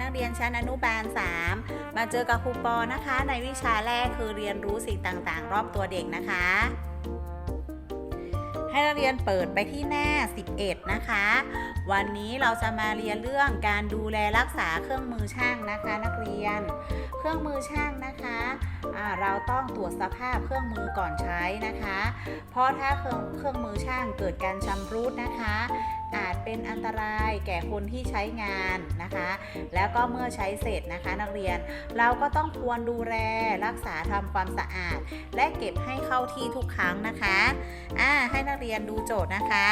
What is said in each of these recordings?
นักเรียนชั้นอนุบาล 3 มาเจอกับครูปอนะคะ ในวิชาแรกคือเรียนรู้สิ่งต่างๆ รอบตัวเด็กนะคะ ให้นักเรียนเปิดไปที่หน้า 11 นะคะ วันนี้เราจะมาเรียนเรื่องการดูแลรักษาเครื่องมือช่างนะคะ นักเรียน เครื่องมือช่างนะคะเราต้องตรวจสภาพเครื่องมือก่อนใช้นะคะ เพราะถ้าเครื่องเครื่องมือช่างเกิดการชำรุดนะคะ เป็นอันตรายแก่คนที่ใช้งานนะคะ แล้วก็เมื่อใช้เสร็จนะคะนักเรียน เราก็ต้องควรดูแลรักษาทำความสะอาด และเก็บให้เข้าที่ทุกครั้งนะคะอ่าให้นักเรียนดูโจทย์นะคะ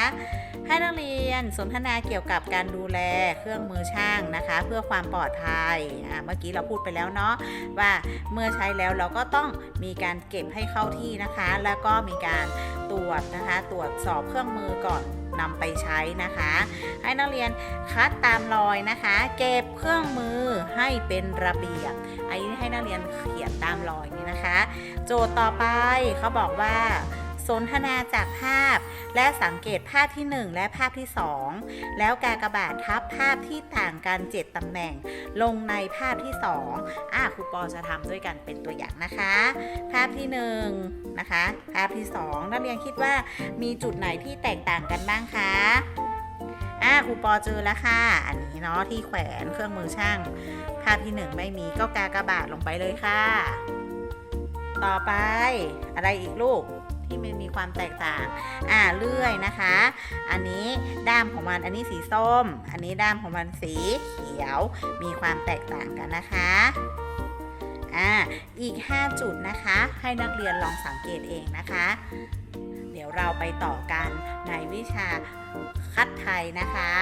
ให้นักเรียนสนทนาเกี่ยวกับการดูแลเครื่องมือช่างนะคะ เพื่อความปลอดภัยอ่าเมื่อกี้เราพูดไปแล้วเนาะว่าเมื่อใช้แล้วเราก็ต้องมีการเก็บให้เข้าที่นะคะ แล้วก็มีการตรวจนะคะ ตรวจสอบเครื่องมือก่อน นำไปใช้นะคะ ให้นักเรียนคัดตามรอยนะคะ เก็บเครื่องมือให้เป็นระเบียบอันนี้ให้นักเรียนเขียนตามรอยนี่นะคะ โจทย์ต่อไปเขาบอกว่า สนทนาจากภาพ และสังเกตภาพที่ 1 และภาพที่ 2 แล้วกากบาททับภาพที่ต่างกัน 7ตำแหน่ง ลงในภาพที่ 2อะครูปอจะทำด้วยกันเป็นตัวอย่างนะคะ ภาพที่1นะคะภาพที่2นักเรียนคิดว่ามีจุดไหนที่แตกต่างกันบ้างคะอะครูปอเจอแล้วค่ะ อันนี้เนาะที่แขวนเครื่องมือช่าง ภาพที่ 1 ไม่มีก็กากบาทลงไปเลยค่ะ ต่อไปอะไรอีกลูก ที่มันมีความแตกต่าง อ่าเลื่อยนะคะ อันนี้ด้ามของมันอันนี้สีส้ม อันนี้ด้ามของมันสีเขียว มีความแตกต่างกันนะคะอ่าอีก 5 จุดนะคะ ให้นักเรียนลองสังเกตเองนะคะ เดี๋ยวเราไปต่อกันในวิชาคัดไทยนะคะ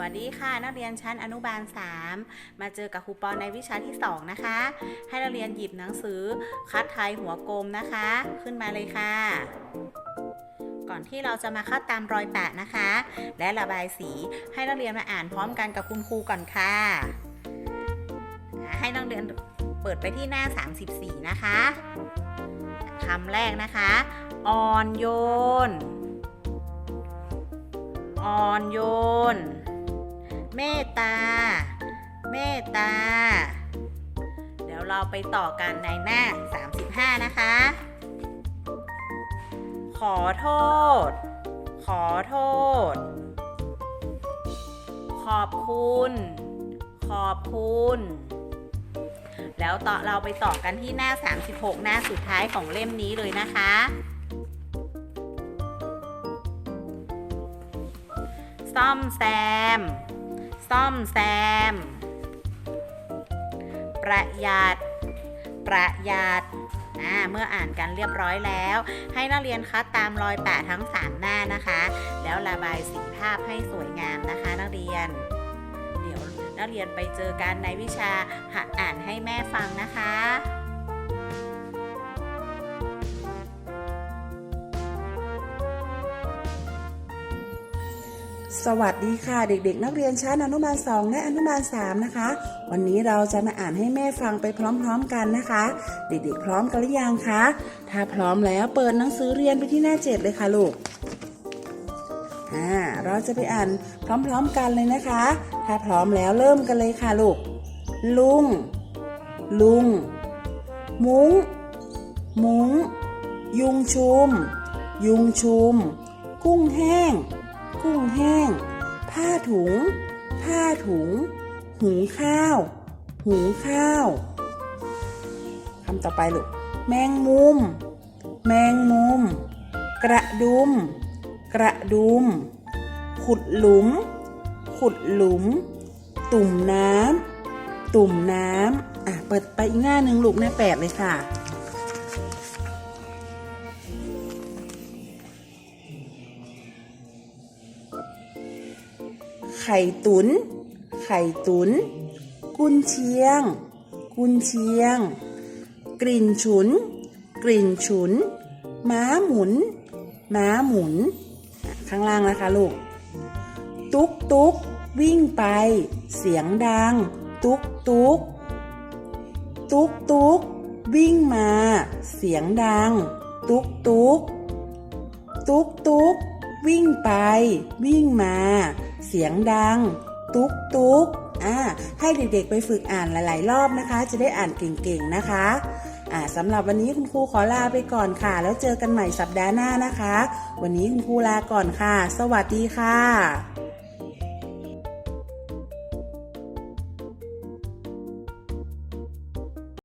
วัสดีค่ะ นักเรียนชั้นอนุบาล 3 มาเจอกับครูปอในวิชาที่ 2 นะคะ ให้นักเรียนหยิบหนังสือคัดไทยหัวกลมนะคะ ขึ้นมาเลยค่ะ ก่อนที่เราจะมาคัดตามรอยแปะนะคะ และระบายสีให้นักเรียนมาอ่านพร้อมกันกับคุณครูก่อนค่ะ ให้นักเรียนเปิดไปที่หน้า 34 นะคะคำแรกนะคะอ่อนโยนอ่อนโยน เมตตา เมตตา เดี๋ยวเราไปต่อกันในหน้า 35 นะคะ ขอโทษ ขอโทษ ขอบคุณ ขอบคุณแล้วต่อเราไปต่อกันที่หน้า 36 หน้าสุดท้ายของเล่มนี้เลยนะคะ ซ่อมแซม ซ่อมแซม ประหยัด ประหยัดอ่าเมื่ออ่านกันเรียบร้อยแล้ว ให้นักเรียนคัดตามรอยแปะทั้ง 3 หน้านะคะ แล้วระบายสีภาพให้สวยงามนะคะ นักเรียน เดี๋ยวนักเรียนไปเจอกันในวิชาหัดอ่านให้แม่ฟังนะคะ สวัสดีค่ะเด็กๆ นักเรียนชั้นอนุบาล2และอนุบาล3นะคะ วันนี้เราจะมาอ่านให้แม่ฟังไปพร้อมๆกันนะคะ เด็กๆ พร้อมกันหรือยังคะถ้าพร้อมแล้วเปิดหนังสือเรียนไปที่หน้าเจ็ดเลยค่ะลูกอ่าเราจะไปอ่านพร้อมๆกันเลยนะคะ ถ้าพร้อมแล้วเริ่มกันเลยค่ะลูก ลุง ลุง มุ้ง มุ้ง ยุงชุม ยุงชุม กุ้งแห้ง กุ้งแห้ง ผ้าถุง ผ้าถุง หุงข้าว หุงข้าวคำต่อไปลูก แมงมุม แมงมุม กระดุม กระดุม ขุดหลุม ขุดหลุม ตุ่มน้ำ ตุ่มน้ำ อะ เปิดไปอีกหน้าหนึ่งลูกหน้าแปดเลยค่ะ ไข่ตุน ไข่ตุน กุนเชียง กุนเชียง กลิ่นฉุน กลิ่นฉุน ม้าหมุน ม้าหมุน ข้างล่างนะคะลูก ตุกตุกวิ่งไป เสียงดัง ตุกตุกตุกตุกวิ่งมา เสียงดัง ตุกตุกตุ๊กตุ๊กวิ่งไป วิ่งมา เสียงดัง ตุ๊กตุ๊กอ่าให้เด็กๆไปฝึกอ่านหลาย ๆ รอบนะคะ จะได้อ่านเก่งๆนะคะอ่าสำหรับวันนี้คุณครูขอลาไปก่อนค่ะ แล้วเจอกันใหม่สัปดาห์หน้านะคะ วันนี้คุณครูลาก่อนค่ะ สวัสดีค่ะ